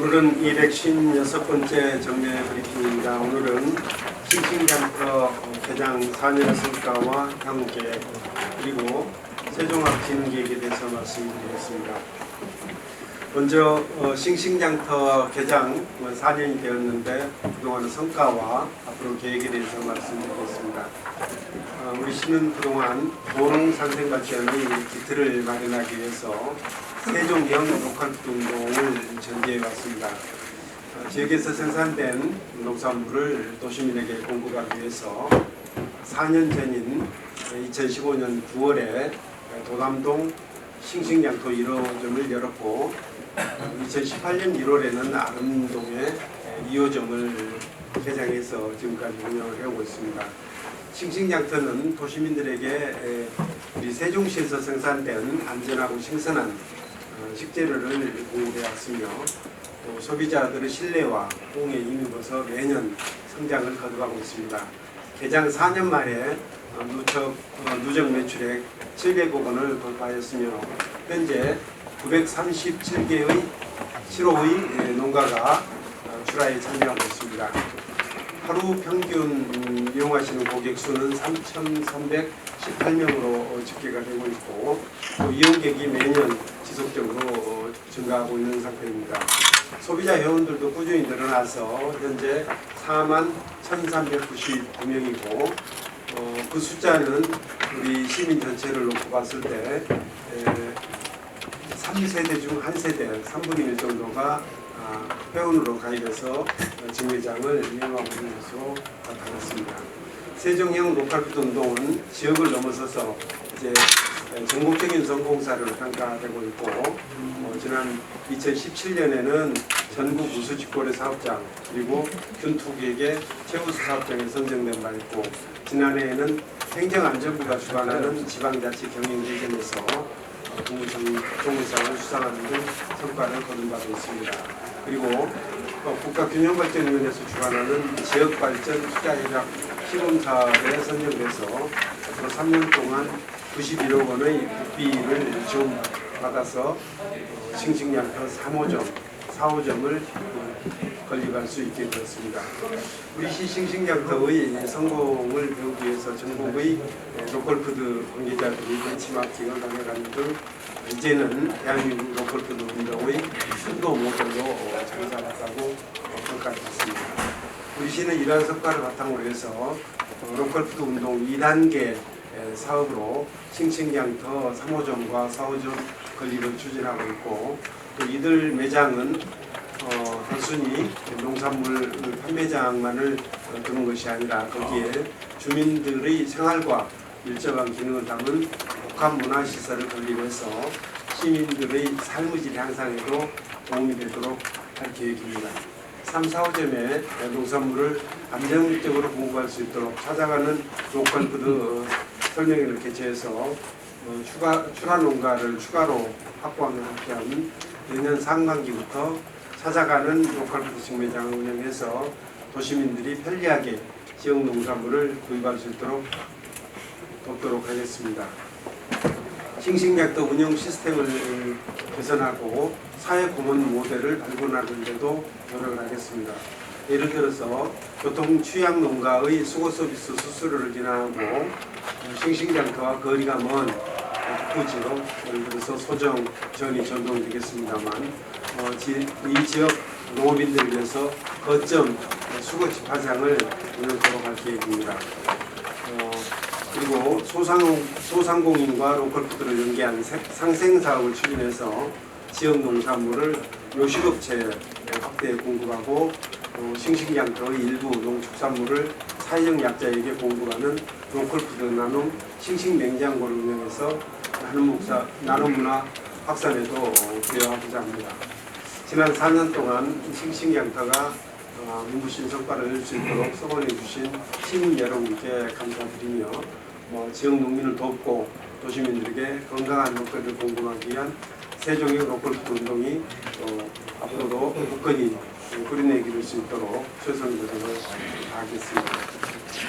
오늘은 256번째 정례 브리핑입니다. 오늘은 싱싱장터 개장 4년의 성과와 향후계획 그리고 세종학진흥계획에 대해서 말씀드리겠습니다. 먼저 어, 싱싱장터 개장 4년이 되었는데 그동안의 성과와 앞으로 계획에 대해서 말씀드리겠습니다. 어, 우리 시는 그동안 도농산생발전의 기틀을 마련하기 위해서 세종형 로컬푸드 운동을 전개해 왔습니다. 어, 지역에서 생산된 농산물을 도시민에게 공급하기 위해서 4년 전인 2015년 9월에 도담동 싱싱양토 1호점을 열었고 2018년 1월에는 아름동에 2호점을 개장해서 지금까지 운영을 해오고 있습니다. 싱싱양터는 도시민들에게 에, 우리 세종시에서 생산된 안전하고 신선한 어, 식재료를 공급해 왔으며 또 소비자들의 신뢰와 호응에 힘입어서 매년 성장을 거듭하고 있습니다. 개장 4년 만에 어, 누적, 어, 누적 매출액 700억 원을 돌파하였으며 현재 937개의 7호의 농가가 어, 출하에 참여하고 있습니다. 하루 평균 음, 이용하시는 고객 수는 3,318명으로 집계가 되고 있고 또 이용객이 매년 지속적으로 어, 증가하고 있는 상태입니다. 소비자 회원들도 꾸준히 늘어나서 현재 4만 1,399명이고 어, 그 숫자는 우리 시민 전체를 놓고 봤을 때 에, 3세대 중 한 세대 3분의 1 정도가 아, 회원으로 가입해서 어, 직매장을 이용하고 있는 것으로 나타났습니다. 세종형 로컬푸드 운동은 지역을 넘어서서 이제 전국적인 성공사를 평가되고 있고 어, 지난 2017년에는 전국 우수직거래 사업장 그리고 균투기획의 최우수 사업장에 선정된 바 있고 지난해에는 행정안전부가 주관하는 지방자치 경영대전에서 어, 국무청 종무상을 수상하는 등 성과를 거둔 바도 있습니다. 그리고 어, 국가균형발전위원회에서 주관하는 지역발전 투자협약 시범사업에 선정돼서 앞으로 3년 동안 91억 원의 국비를 지원받아서 어, 싱싱양터 3호점, 4호점을 건립할 수 있게 되었습니다. 우리 시 싱싱양터의 성공을 배우기 위해서 전국의 로컬푸드 관계자들이 벤치마킹을 강해가는 등 이제는 대한민국 로컬푸드 운동의 순도 모델로 장사했다고 평가했습니다. 우리 시는 이러한 성과를 바탕으로 해서 어, 로컬푸드 운동 2단계 사업으로 싱싱양터 3호점과 4호점 건립을 추진하고 있고 또 이들 매장은 어, 단순히 농산물 판매장만을 어, 두는 것이 아니라 거기에 주민들의 생활과 밀접한 기능을 담은 복합 문화 시설을 건립 해서 시민들의 삶의 질 향상에도 도움이 되도록 할 계획입니다. 3, 4호점에 농산물을 안정적으로 공급할 수 있도록 찾아가는 로컬푸드 어, 설명회를 개최해서 어, 추가, 출하 농가를 추가로 확보하는 한편 내년 상반기부터 찾아가는 로컬푸드 직매장을 운영해서 도시민들이 편리하게 지역 농산물을 구입할 수 있도록 돕도록 하겠습니다. 싱싱약도 운영 시스템을 개선하고 사회 공헌 모델을 발굴하는 데도 노력을 하겠습니다. 예를 들어서 교통 취약 농가의 수거 서비스 수수료를 인하하고 싱싱장터와 거리가 먼 북부지역 예를 들어서 소정 전이 전동 되겠습니다만 어, 지, 이 지역 농업인들을 위해서 거점 수거 집 화장을 운영토록 할 계획입니다. 어, 그리고 소상, 소상공인과 로컬푸드를 연계한 세- 상생사업을 추진해서 지역 농산물을 요식업체에 확대 공급하고 또 싱싱양터의 일부 농축산물을 사회적 약자에게 공급하는 로컬푸드 나눔 싱싱 냉장고를 운영해서 나눔문화, 나눔 문화 확산에도 기여하고자 합니다. 지난 4년 동안 싱싱양터가 어, 눈부신 성과를 낼 수 있도록 성원해 주신 시민 여러분께 감사드리며 뭐 지역 농민을 돕고 도시민들에게 건강한 먹거리를 공급하기 위한 세종의 로컬푸드 운동이 또 앞으로도 굳건히 꾸려내기를 수 있도록 최선의 노력을 다하겠습니다.